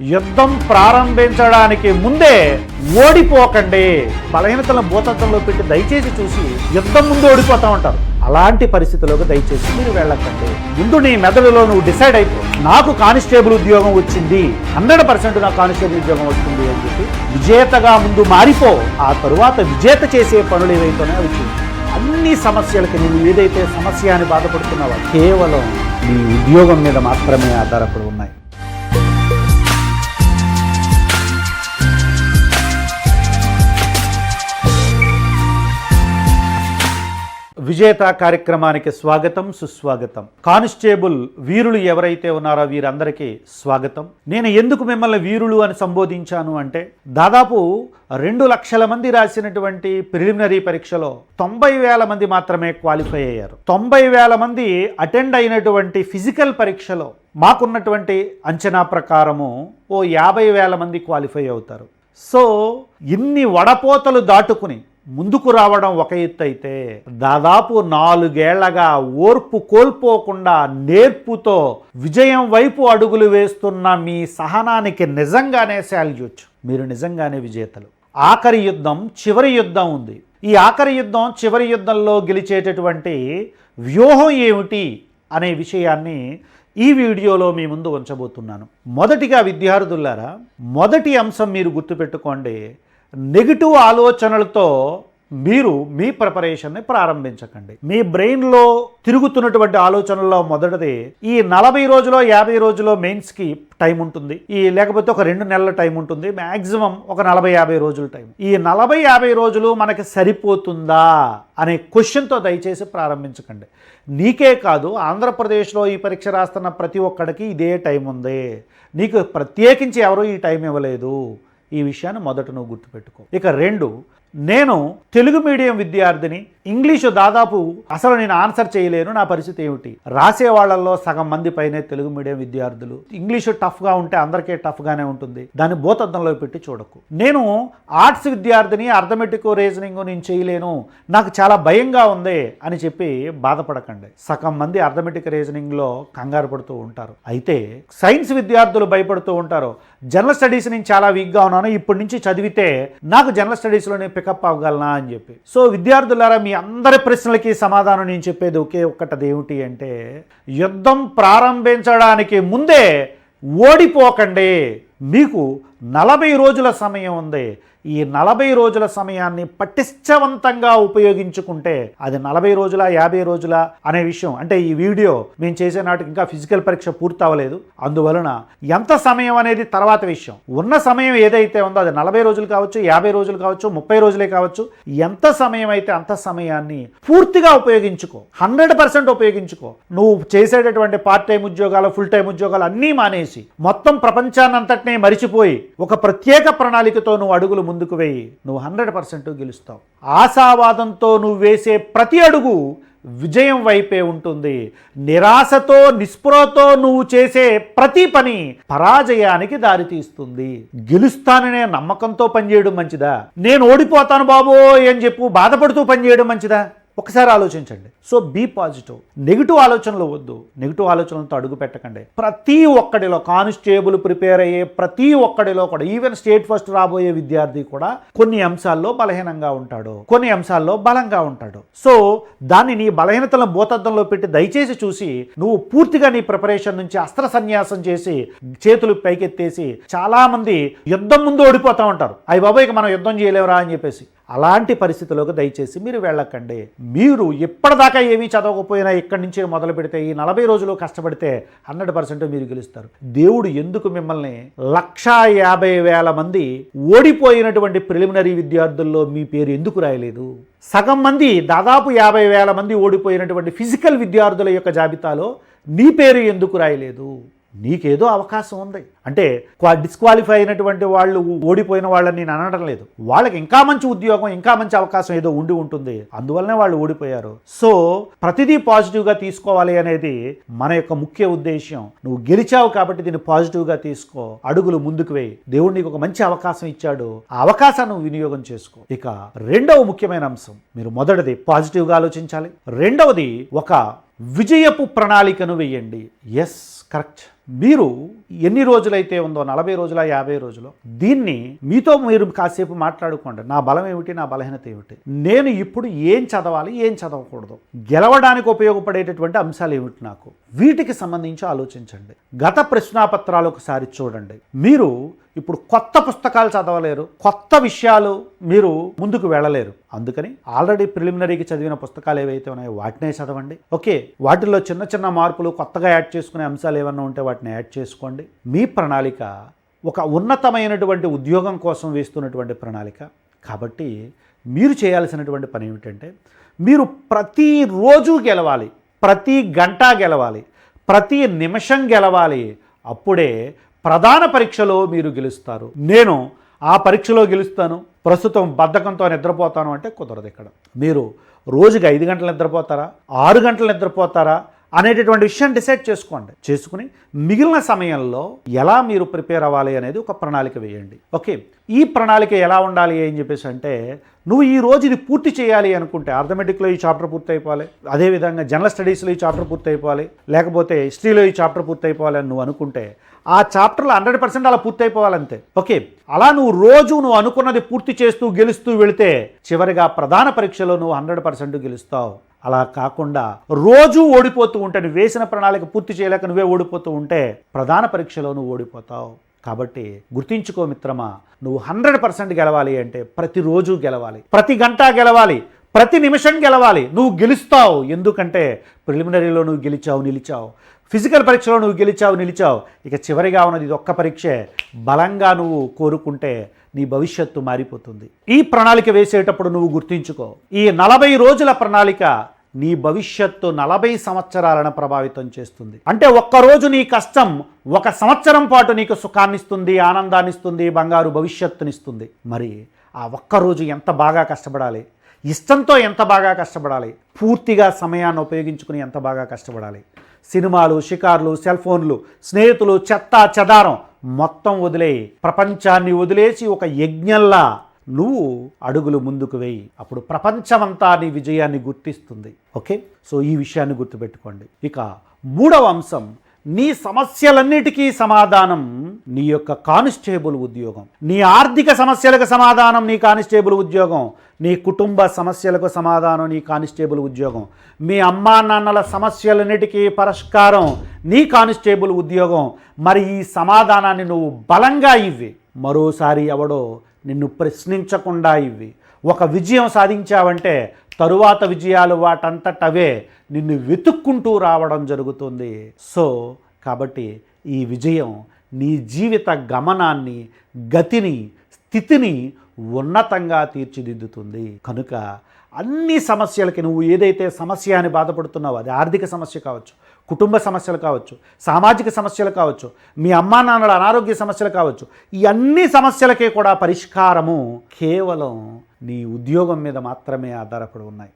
యుద్ధం ప్రారంభించడానికి ముందే ఓడిపోకండి. బలహీనతలను భూతత్వంలో పెట్టి దయచేసి చూసి యుద్ధం ముందు ఓడిపోతా ఉంటారు. అలాంటి పరిస్థితుల్లోకి దయచేసి మీరు వెళ్ళకండి. ముందు నీ మెదడులో నువ్వు డిసైడ్ అయిపో. నాకు కానిస్టేబుల్ ఉద్యోగం వచ్చింది. హండ్రెడ్ పర్సెంట్ నాకు కానిస్టేబుల్ ఉద్యోగం వస్తుంది అని చెప్పి విజేతగా ముందు మారిపో. ఆ తరువాత విజేత చేసే పనులు ఏవైతేనే వచ్చింది. అన్ని సమస్యలకి నువ్వు ఏదైతే సమస్య అని బాధపడుతున్నావో కేవలం నీ ఉద్యోగం మీద మాత్రమే ఆధారపడి ఉన్నాయి. విజేత కార్యక్రమానికి స్వాగతం సుస్వాగతం. కానిస్టేబుల్ వీరులు ఎవరైతే ఉన్నారో వీరందరికీ స్వాగతం. నేను ఎందుకు మిమ్మల్ని వీరులు అని సంబోధించాను అంటే దాదాపు రెండు లక్షల మంది రాసినటువంటి ప్రిలిమినరీ పరీక్షలో తొంభై వేల మంది మాత్రమే క్వాలిఫై అయ్యారు. తొంభై వేల మంది అటెండ్ అయినటువంటి ఫిజికల్ పరీక్షలో మాకున్నటువంటి అంచనా ప్రకారము ఓ యాభై వేల మంది క్వాలిఫై అవుతారు. సో ఇన్ని వడపోతలు దాటుకుని ముందుకు రావడం ఒక ఎత్తు అయితే దాదాపు నాలుగేళ్ళగా ఓర్పు కోల్పోకుండా నేర్పుతో విజయం వైపు అడుగులు వేస్తున్న మీ సహనానికి నిజంగానే శాల్యూట్ మీరు నిజంగానే విజేతలు. ఆఖరి యుద్ధం చివరి యుద్ధం ఉంది. ఈ ఆఖరి యుద్ధం చివరి యుద్ధంలో గెలిచేటటువంటి వ్యూహం ఏమిటి అనే విషయాన్ని ఈ వీడియోలో మీ ముందు ఉంచబోతున్నాను. మొదటిగా విద్యార్థులారా మొదటి అంశం మీరు గుర్తుపెట్టుకోండి. నెగిటివ్ ఆలోచనలతో మీరు మీ ప్రిపరేషన్ని ప్రారంభించకండి. మీ బ్రెయిన్లో తిరుగుతున్నటువంటి ఆలోచనల్లో మొదటిది ఈ నలభై రోజులో యాభై రోజులో మెయిన్స్కి టైం ఉంటుంది. ఈ లేకపోతే ఒక రెండు నెలల టైం ఉంటుంది. మ్యాక్సిమం ఒక నలభై యాభై రోజుల టైం. ఈ నలభై యాభై రోజులు మనకి సరిపోతుందా అనే క్వశ్చన్తో దయచేసి ప్రారంభించకండి. నీకే కాదు ఆంధ్రప్రదేశ్లో ఈ పరీక్ష రాస్తున్న ప్రతి ఒక్కడికి ఇదే టైం ఉంది. నీకు ప్రత్యేకించి ఎవరు ఈ టైం ఇవ్వలేదు. ఈ విషయాన్ని మొదట నువ్వు గుర్తుపెట్టుకో. ఇక రెండు నేను తెలుగు మీడియం విద్యార్థిని ఇంగ్లీషు దాదాపు అసలు నేను ఆన్సర్ చేయలేను నా పరిస్థితి ఏమిటి? రాసే వాళ్ళల్లో సగం మంది పైనే తెలుగు మీడియం విద్యార్థులు. ఇంగ్లీషు టఫ్గా ఉంటే అందరికీ టఫ్గానే ఉంటుంది. దాన్ని భూతద్దంలో పెట్టి చూడకు. నేను ఆర్ట్స్ విద్యార్థిని అర్థమెటిక్ రీజనింగ్ నేను చేయలేను నాకు చాలా భయంగా ఉంది అని చెప్పి బాధపడకండి. సగం మంది అర్థమెటిక్ రీజనింగ్లో కంగారు పడుతూ ఉంటారు. అయితే సైన్స్ విద్యార్థులు భయపడుతూ ఉంటారు. జనరల్ స్టడీస్ నేను చాలా వీక్గా ఉన్నాను ఇప్పటి నుంచి చదివితే నాకు జనరల్ స్టడీస్లో నేను పికప్ అవ్వగలనా అని చెప్పి. సో విద్యార్థులారా మీ అందరి ప్రశ్నలకి సమాధానం నేను చెప్పేది ఒకే ఒక్కటది ఏమిటి అంటే యుద్ధం ప్రారంభించడానికి ముందే ఓడిపోకండి. మీకు నలభై రోజుల సమయం ఉంది. ఈ నలభై రోజుల సమయాన్ని పటిష్టవంతంగా ఉపయోగించుకుంటే అది నలభై రోజుల యాభై రోజుల అనే విషయం. అంటే ఈ వీడియో మేము చేసే నాటికి ఇంకా ఫిజికల్ పరీక్ష పూర్తవ్వలేదు అందువలన ఎంత సమయం అనేది తర్వాత విషయం. ఉన్న సమయం ఏదైతే ఉందో అది నలభై రోజులు కావచ్చు యాభై రోజులు కావచ్చు ముప్పై రోజులే కావచ్చు ఎంత సమయం అయితే అంత సమయాన్ని పూర్తిగా ఉపయోగించుకో హండ్రెడ్ పర్సెంట్ ఉపయోగించుకో నువ్వు చేసేటటువంటి పార్ట్ టైం ఉద్యోగాలు ఫుల్ టైం ఉద్యోగాలు అన్నీ మానేసి మొత్తం ప్రపంచాన్నంతటినీ మరిచిపోయి ఒక ప్రత్యేక ప్రణాళికతో నువ్వు అడుగులు ముందుకు వేయి. నువ్వు హండ్రెడ్ పర్సెంట్ గెలుస్తావు. ఆశావాదంతో నువ్వు వేసే ప్రతి అడుగు విజయం వైపే ఉంటుంది. నిరాశతో నిస్పృహతో నువ్వు చేసే ప్రతి పని పరాజయానికి దారితీస్తుంది. గెలుస్తాననే నమ్మకంతో పనిచేయడం మంచిదా? నేను ఓడిపోతాను బాబో అని చెప్పు బాధపడుతూ పనిచేయడం మంచిదా? ఒకసారి ఆలోచించండి. సో బీ పాజిటివ్ నెగిటివ్ ఆలోచనలు వద్దు. నెగిటివ్ ఆలోచనలతో అడుగు పెట్టకండి. ప్రతి ఒక్కడిలో కానిస్టేబుల్ ప్రిపేర్ అయ్యే ప్రతి ఒక్కడిలో కూడా ఈవెన్ స్టేట్ ఫస్ట్ రాబోయే విద్యార్థి కూడా కొన్ని అంశాల్లో బలహీనంగా ఉంటాడు. కొన్ని అంశాల్లో బలంగా ఉంటాడు. సో దాన్ని నీ బలహీనతలను భూతద్దంలో పెట్టి దయచేసి చూసి నువ్వు పూర్తిగా నీ ప్రిపరేషన్ నుంచి అస్త్ర సన్యాసం చేసి చేతులు పైకెత్తేసి చాలామంది యుద్ధం ముందు ఓడిపోతూ ఉంటారు. అవి బాబాయ్ ఇక మనం యుద్ధం చేయలేవురా అని చెప్పేసి. అలాంటి పరిస్థితుల్లోకి దయచేసి మీరు వెళ్ళకండి. మీరు ఎప్పటిదాకా ఏమీ చదవకపోయినా ఇక్కడి నుంచి మొదలు పెడితే ఈ నలభై రోజులు కష్టపడితే హండ్రెడ్ పర్సెంట్ మీరు గెలుస్తారు. దేవుడు ఎందుకు మిమ్మల్ని లక్షా యాభై వేల మంది ఓడిపోయినటువంటి ప్రిలిమినరీ విద్యార్థుల్లో మీ పేరు ఎందుకు రాయలేదు? సగం మంది దాదాపు యాభై వేల మంది ఓడిపోయినటువంటి ఫిజికల్ విద్యార్థుల యొక్క జాబితాలో నీ పేరు ఎందుకు రాయలేదు? నీకేదో అవకాశం ఉంది. అంటే క్వా- డిస్క్వాలిఫై అయినటువంటి వాళ్ళు ఓడిపోయిన వాళ్ళని నేను అనడం లేదు. వాళ్ళకి ఇంకా మంచి ఉద్యోగం ఇంకా మంచి అవకాశం ఏదో ఉండి ఉంటుంది. అందువల్లనే వాళ్ళు ఓడిపోయారు. సో ప్రతిదీ పాజిటివ్గా తీసుకోవాలి అనేది మన యొక్క ముఖ్య ఉద్దేశ్యం. నువ్వు గెలిచావు కాబట్టి దీన్ని పాజిటివ్గా తీసుకో. అడుగులు ముందుకు వేయి. దేవుడు నీకు ఒక మంచి అవకాశం ఇచ్చాడు. ఆ అవకాశాన్ని నువ్వు వినియోగం చేసుకో. ఇక రెండవ ముఖ్యమైన అంశం. మీరు మొదటిది పాజిటివ్గా ఆలోచించాలి. రెండవది ఒక విజయపు ప్రణాళికను వేయండి. ఎస్ కరెక్ట్ మీరు ఎన్ని రోజులైతే ఉందో నలభై రోజుల యాభై రోజులు దీన్ని మీతో మీరు కాసేపు మాట్లాడుకోండి. నా బలం ఏమిటి నా బలహీనత ఏమిటి? నేను ఇప్పుడు ఏం చదవాలి ఏం చదవకూడదు? గెలవడానికి ఉపయోగపడేటటువంటి అంశాలు ఏమిటి నాకు? వీటికి సంబంధించి ఆలోచించండి. గత ప్రశ్నాపత్రాలు ఒకసారి చూడండి. మీరు ఇప్పుడు కొత్త పుస్తకాలు చదవలేరు కొత్త విషయాలు మీరు ముందుకు వెళ్ళలేరు. అందుకని ఆల్రెడీ ప్రిలిమినరీకి చదివిన పుస్తకాలు ఏవైతే ఉన్నాయో వాటినే చదవండి. ఓకే వాటిలో చిన్న చిన్న మార్పులు కొత్తగా యాడ్ చేసుకునే అంశాలు ఏమన్నా ఉంటే వాటిని యాడ్ చేసుకోండి. మీ ప్రణాళిక ఒక ఉన్నతమైనటువంటి ఉద్యోగం కోసం వేస్తున్నటువంటి ప్రణాళిక. కాబట్టి మీరు చేయాల్సినటువంటి పని ఏమిటంటే మీరు ప్రతిరోజు గెలవాలి ప్రతి గంట గెలవాలి ప్రతి నిమిషం గెలవాలి. అప్పుడే ప్రధాన పరీక్షలో మీరు గెలుస్తారు. నేను ఆ పరీక్షలో గెలుస్తాను. ప్రస్తుతం బద్ధకంతో నిద్రపోతాను అంటే కుదరదు ఇక్కడ. మీరు రోజుకి ఐదు గంటలు నిద్రపోతారా? ఆరు గంటలు నిద్రపోతారా? అనేటటువంటి విషయం డిసైడ్ చేసుకోండి. చేసుకుని మిగిలిన సమయంలో ఎలా మీరు ప్రిపేర్ అవ్వాలి అనేది ఒక ప్రణాళిక వేయండి. ఓకే ఈ ప్రణాళిక ఎలా ఉండాలి అని చెప్పేసి అంటే నువ్వు ఈ రోజు ఇది పూర్తి చేయాలి అనుకుంటే ఆర్థమెటిక్లో ఈ చాప్టర్ పూర్తి అయిపోవాలి. అదేవిధంగా జనరల్ స్టడీస్లో ఈ చాప్టర్ పూర్తి అయిపోవాలి. లేకపోతే హిస్టరీలో ఈ చాప్టర్ పూర్తి అయిపోవాలి అని నువ్వు అనుకుంటే ఆ చాప్టర్లో హండ్రెడ్ పర్సెంట్ అలా పూర్తి అయిపోవాలంతే. ఓకే అలా నువ్వు రోజు నువ్వు అనుకున్నది పూర్తి చేస్తూ గెలుస్తూ వెళితే చివరిగా ప్రధాన పరీక్షలో నువ్వు హండ్రెడ్ పర్సెంట్ గెలుస్తావు. అలా కాకుండా రోజు ఓడిపోతూ ఉంటే నువ్వు వేసిన ప్రణాళిక పూర్తి చేయలేక నువ్వే ఓడిపోతూ ఉంటే ప్రధాన పరీక్షలో నువ్వు ఓడిపోతావు. కాబట్టి గుర్తించుకో మిత్రమా నువ్వు హండ్రెడ్ పర్సెంట్ గెలవాలి అంటే ప్రతిరోజు గెలవాలి. ప్రతి గంట గెలవాలి. ప్రతి నిమిషం గెలవాలి. నువ్వు గెలుస్తావు. ఎందుకంటే ప్రిలిమినరీలో నువ్వు గెలిచావు నిలిచావు. ఫిజికల్ పరీక్షలో నువ్వు గెలిచావు నిలిచావు. ఇక చివరిగా ఉన్నది ఇది ఒక్క పరీక్షే. బలంగా నువ్వు కోరుకుంటే నీ భవిష్యత్తు మారిపోతుంది. ఈ ప్రణాళిక వేసేటప్పుడు నువ్వు గుర్తించుకో ఈ నలభై రోజుల ప్రణాళిక నీ భవిష్యత్తు నలభై సంవత్సరాలను ప్రభావితం చేస్తుంది. అంటే ఒక్కరోజు నీ కష్టం ఒక సంవత్సరం పాటు నీకు సుఖాన్నిస్తుంది ఆనందాన్నిస్తుంది బంగారు భవిష్యత్తునిస్తుంది. మరి ఆ ఒక్కరోజు ఎంత బాగా కష్టపడాలి? ఇష్టంతో ఎంత బాగా కష్టపడాలి? పూర్తిగా సమయాన్ని ఉపయోగించుకుని ఎంత బాగా కష్టపడాలి? సినిమాలు షికార్లు సెల్ ఫోన్లు స్నేహితులు చెత్త చెదారం మొత్తం వదిలేయి ప్రపంచాన్ని వదిలేసి ఒక యజ్ఞంలా నువ్వు అడుగులు ముందుకు వేయి. అప్పుడు ప్రపంచమంతా నీ విజయాన్ని గుర్తిస్తుంది. ఓకే? సో ఈ విషయాన్ని గుర్తుపెట్టుకోండి. ఇక మూడవ అంశం నీ సమస్యలన్నిటికీ సమాధానం నీ యొక్క కానిస్టేబుల్ ఉద్యోగం. నీ ఆర్థిక సమస్యలకు సమాధానం నీ కానిస్టేబుల్ ఉద్యోగం. నీ కుటుంబ సమస్యలకు సమాధానం నీ కానిస్టేబుల్ ఉద్యోగం. మీ అమ్మా నాన్నల సమస్యలన్నిటికీ పరిష్కారం నీ కానిస్టేబుల్ ఉద్యోగం మరి ఈ సమాధానాన్ని నువ్వు బలంగా ఇవ్వి. మరోసారి ఎవడో నిన్ను ప్రశ్నించకుండా ఇవ్వి. ఒక విజయం సాధించావంటే తరువాత విజయాలు వాటంతటవే నిన్ను వెతుక్కుంటూ రావడం జరుగుతుంది. సో కాబట్టి ఈ విజయం నీ జీవిత గమనాన్ని గతిని స్థితిని ఉన్నతంగా తీర్చిదిద్దుతుంది. కనుక అన్ని సమస్యలకి నువ్వు ఏదైతే సమస్య అని బాధపడుతున్నావో అది ఆర్థిక సమస్య కావచ్చు కుటుంబ సమస్యలు కావచ్చు సామాజిక సమస్యలు కావచ్చు మీ అమ్మా నాన్నల అనారోగ్య సమస్యలు కావచ్చు ఈ అన్ని సమస్యలకే కూడా పరిష్కారము కేవలం నీ ఉద్యోగం మీద మాత్రమే ఆధారపడి ఉన్నాయి.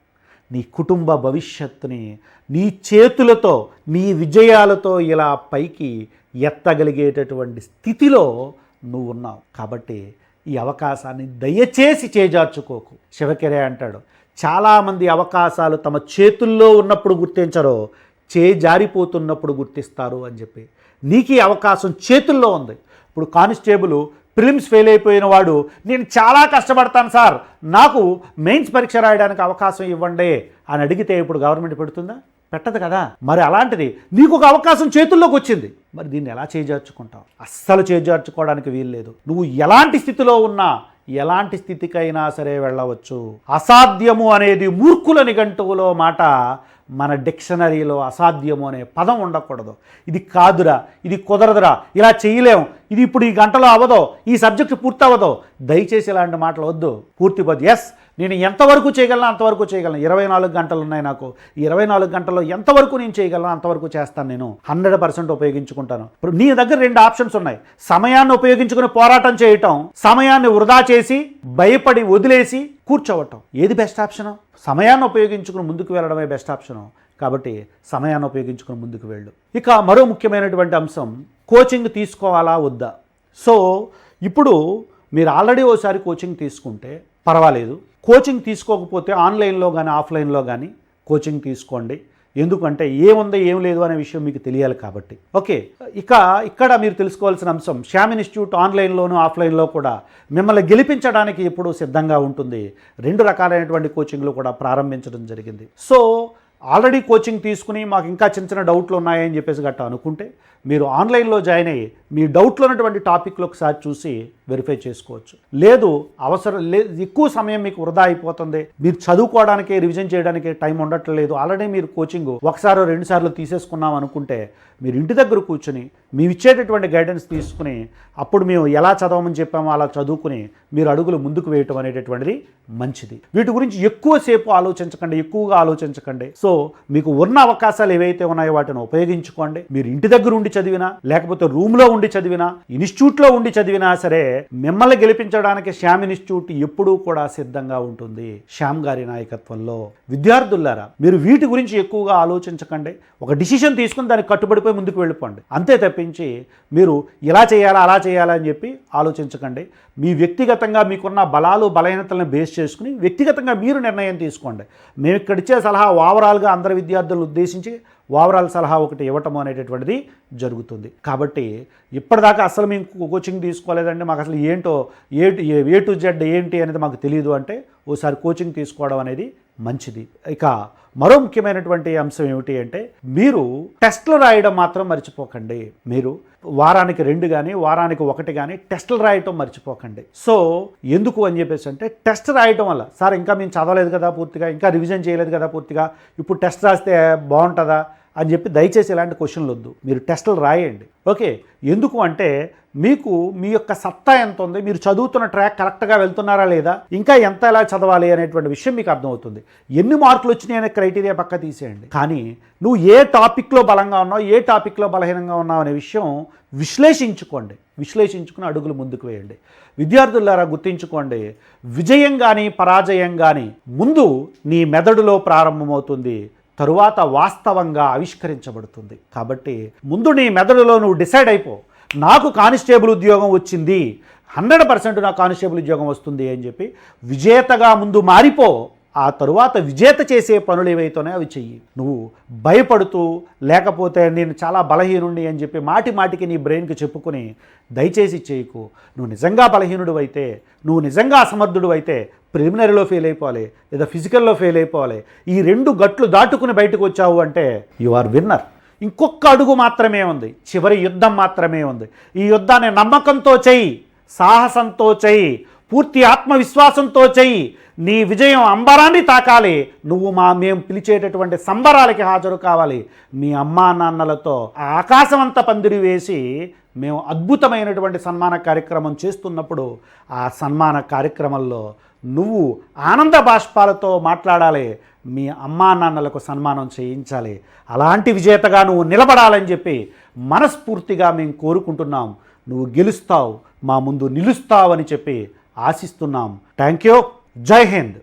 నీ కుటుంబ భవిష్యత్తుని నీ చేతులతో నీ విజయాలతో ఇలా పైకి ఎత్తగలిగేటటువంటి స్థితిలో నువ్వు ఉన్నావు. కాబట్టి ఈ అవకాశాన్ని దయచేసి చేజార్చుకోకు. శివకెరే అంటాడు చాలామంది అవకాశాలు తమ చేతుల్లో ఉన్నప్పుడు గుర్తించరో చే జారిపోతున్నప్పుడు గుర్తిస్తారు అని చెప్పి. నీకు ఈ అవకాశం చేతుల్లో ఉంది. ఇప్పుడు కానిస్టేబుల్ ప్రిలిమ్స్ ఫెయిల్ అయిపోయిన వాడు నేను చాలా కష్టపడతాను సార్ నాకు మెయిన్స్ పరీక్ష రాయడానికి అవకాశం ఇవ్వండి అని అడిగితే ఇప్పుడు గవర్నమెంట్ పెడుతుందా? పెట్టదు కదా. మరి అలాంటిది నీకు ఒక అవకాశం చేతుల్లోకి వచ్చింది. మరి దీన్ని ఎలా చేజార్చుకుంటావు? అస్సలు చేజార్చుకోవడానికి వీల్లేదు. నువ్వు ఎలాంటి స్థితిలో ఉన్నా ఎలాంటి స్థితికైనా సరే వెళ్ళవచ్చు. అసాధ్యము అనేది మూర్ఖుల నిఘంటువులో మాట మన డిక్షనరీలో అసాధ్యము అనే పదం ఉండకూడదు. ఇది కాదురా ఇది కుదరదురా ఇలా చేయలేం. ఇది ఇప్పుడు ఈ గంటలో అవ్వదో ఈ సబ్జెక్ట్ పూర్తి అవ్వదో దయచేసి ఇలాంటి మాటలు వద్దు. పూర్తి పోదు ఎస్ నేను ఎంతవరకు చేయగలను అంతవరకు చేయగలను. ఇరవై నాలుగు గంటలు ఉన్నాయి నాకు. ఇరవై నాలుగు గంటల్లో ఎంతవరకు నేను చేయగలను అంతవరకు చేస్తాను నేను. హండ్రెడ్ పర్సెంట్ ఉపయోగించుకుంటాను. ఇప్పుడు నీ దగ్గర రెండు ఆప్షన్స్ ఉన్నాయి. సమయాన్ని ఉపయోగించుకుని పోరాటం చేయటం సమయాన్ని వృధా చేసి భయపడి వదిలేసి కూర్చోవటం. ఏది బెస్ట్ ఆప్షన్ సమయాన్ని ఉపయోగించుకుని ముందుకు వెళ్ళడమే బెస్ట్ ఆప్షన్ కాబట్టి సమయాన్ని ఉపయోగించుకుని ముందుకు వెళ్ళు. ఇక మరో ముఖ్యమైనటువంటి అంశం కోచింగ్ తీసుకోవాలా వద్దా? సో ఇప్పుడు మీరు ఆల్రెడీ ఓసారి కోచింగ్ తీసుకుంటే పర్వాలేదు. కోచింగ్ తీసుకోకపోతే ఆన్లైన్లో కానీ ఆఫ్లైన్లో కానీ కోచింగ్ తీసుకోండి. ఎందుకంటే ఏముందో ఏం లేదు అనే విషయం మీకు తెలియాలి కాబట్టి. ఓకే. ఇక ఇక్కడ మీరు తెలుసుకోవాల్సిన అంశం శ్యామ్ ఇన్స్టిట్యూట్ ఆన్లైన్లోను ఆఫ్లైన్లో కూడా మిమ్మల్ని గెలిపించడానికి ఎప్పుడూ సిద్ధంగా ఉంటుంది. రెండు రకాలైనటువంటి కోచింగ్లు కూడా ప్రారంభించడం జరిగింది. సో ఆల్రెడీ కోచింగ్ తీసుకుని మాకు ఇంకా చిన్న చిన్న డౌట్లు ఉన్నాయని చెప్పేసి గట్ట అనుకుంటే మీరు ఆన్లైన్లో జాయిన్ అయ్యి మీ డౌట్లో ఉన్నటువంటి టాపిక్లు ఒకసారి చూసి వెరిఫై చేసుకోవచ్చు. లేదు అవసరం లే ఎక్కువ సమయం మీకు వృధా అయిపోతుంది. మీరు చదువుకోవడానికి రివిజన్ చేయడానికి టైం ఉండట్లేదు. ఆల్రెడీ మీరు కోచింగ్ ఒకసారి రెండు సార్లు తీసేసుకున్నాం అనుకుంటే మీరు ఇంటి దగ్గర కూర్చుని మేము ఇచ్చేటటువంటి గైడెన్స్ తీసుకుని అప్పుడు మేము ఎలా చదవమని చెప్పామో అలా చదువుకుని మీరు అడుగులు ముందుకు వేయటం అనేటటువంటిది మంచిది. వీటి గురించి ఎక్కువసేపు ఆలోచించకండి ఎక్కువగా ఆలోచించకండి. సో మీకు ఉన్న అవకాశాలు ఏవైతే ఉన్నాయో వాటిని ఉపయోగించుకోండి. మీరు ఇంటి దగ్గర ఉండి చదివినా లేకపోతే రూమ్లో ఉండి చదివినా ఇన్స్టిట్యూట్లో ఉండి చదివినా సరే మిమ్మల్ని గెలిపించడానికి శ్యామ్ ఇన్స్టిట్యూట్ ఎప్పుడూ కూడా సిద్ధంగా ఉంటుంది. శ్యామ్ గారి నాయకత్వంలో. విద్యార్థులారా మీరు వీటి గురించి ఎక్కువగా ఆలోచించకండి. ఒక డిసిషన్ తీసుకుని దానికి కట్టుబడిపోయి ముందుకు వెళ్ళిపోండి. అంతే తప్పించి మీరు ఇలా చేయాలా అలా చేయాలా అని చెప్పి ఆలోచించకండి. మీ వ్యక్తిగతంగా మీకున్న బలాలు బలహీనతలను బేస్ చేసుకుని వ్యక్తిగతంగా మీరు నిర్ణయం తీసుకోండి. మేము ఇక్కడ ఇచ్చే సలహా ఓవరాల్గా అందరి విద్యార్థులను ఉద్దేశించి ఓవరాల్ సలహా ఒకటి ఇవ్వటం అనేటటువంటిది జరుగుతుంది. కాబట్టి ఇప్పటిదాకా అసలు మేము కోచింగ్ తీసుకోలేదండి. మాకు అసలు ఏంటో ఏ ఏ టు జెడ్ ఏంటి అనేది మాకు తెలియదు అంటే ఓసారి కోచింగ్ తీసుకోవడం అనేది మంచిది. ఇక మరో ముఖ్యమైనటువంటి అంశం ఏమిటి అంటే మీరు టెస్టులు రాయడం మాత్రం మర్చిపోకండి. మీరు వారానికి రెండు కానీ వారానికి ఒకటి కానీ టెస్టులు రాయటం మర్చిపోకండి. సో ఎందుకు అని చెప్పేసి అంటే టెస్ట్ రాయటం వల్ల సార్ ఇంకా మేము చదవలేదు కదా పూర్తిగా ఇంకా రివిజన్ చేయలేదు కదా పూర్తిగా ఇప్పుడు టెస్ట్ రాస్తే బాగుంటుందా? అని చెప్పి దయచేసి ఇలాంటి క్వశ్చన్లు వద్దు. మీరు టెస్టులు రాయండి. ఓకే? ఎందుకు అంటే మీకు మీ యొక్క సత్తా ఎంత ఉంది? మీరు చదువుతున్న ట్రాక్ కరెక్ట్గా వెళ్తున్నారా లేదా? ఇంకా ఎంత ఎలా చదవాలి అనేటువంటి విషయం మీకు అర్థమవుతుంది. ఎన్ని మార్కులు వచ్చినాయి అనే క్రైటీరియా పక్క తీసేయండి. కానీ నువ్వు ఏ టాపిక్లో బలంగా ఉన్నావు ఏ టాపిక్లో బలహీనంగా ఉన్నావు అనే విషయం విశ్లేషించుకోండి. విశ్లేషించుకుని అడుగులు ముందుకు వేయండి. విద్యార్థులారా గుర్తించుకోండి. విజయం కానీ పరాజయం కానీ ముందు నీ మెదడులో ప్రారంభమవుతుంది. తరువాత వాస్తవంగా ఆవిష్కరించబడుతుంది. కాబట్టి ముందు నీ మెదడులో నువ్వు డిసైడ్ అయిపో. నాకు కానిస్టేబుల్ ఉద్యోగం వచ్చింది. హండ్రెడ్ పర్సెంట్ నాకు కానిస్టేబుల్ ఉద్యోగం వస్తుంది అని చెప్పి విజేతగా ముందు మారిపో. ఆ తరువాత విజేత చేసే పనులు ఏవైతేనే అవి చెయ్యి. నువ్వు భయపడుతూ లేకపోతే నేను చాలా బలహీనుండి అని చెప్పి మాటి మాటికి నీ బ్రెయిన్కి చెప్పుకుని దయచేసి చేయకు. నువ్వు నిజంగా బలహీనుడు అయితే నువ్వు నిజంగా అసమర్థుడు అయితే ప్రిలిమినరీలో ఫెయిల్ అయిపోవాలి లేదా ఫిజికల్లో ఫెయిల్ అయిపోవాలి. ఈ రెండు గట్లు దాటుకుని బయటకు వచ్చావు అంటే యు ఆర్ విన్నర్. ఇంకొక అడుగు మాత్రమే ఉంది. చివరి యుద్ధం మాత్రమే ఉంది. ఈ యుద్ధాన్ని నమ్మకంతో చెయ్యి సాహసంతో చెయ్యి పూర్తి ఆత్మవిశ్వాసంతో చెయ్యి. నీ విజయం అంబరాన్ని తాకాలి. నువ్వు మా మేము పిలిచేటటువంటి సంబరాలకి హాజరు కావాలి. మీ అమ్మా నాన్నలతో ఆ ఆకాశం పందిరి వేసి మేము అద్భుతమైనటువంటి సన్మాన కార్యక్రమం చేస్తున్నప్పుడు ఆ సన్మాన కార్యక్రమంలో నువ్వు ఆనంద బాష్పాలతో మాట్లాడాలి. మీ అమ్మా నాన్నలకు సన్మానం చేయించాలి. అలాంటి విజేతగా నువ్వు నిలబడాలని చెప్పి మనస్ఫూర్తిగా మేము కోరుకుంటున్నాం. నువ్వు గెలుస్తావు మా ముందు నిలుస్తావని చెప్పి ఆశిస్తున్నాం. థ్యాంక్ యూ జై హింద్.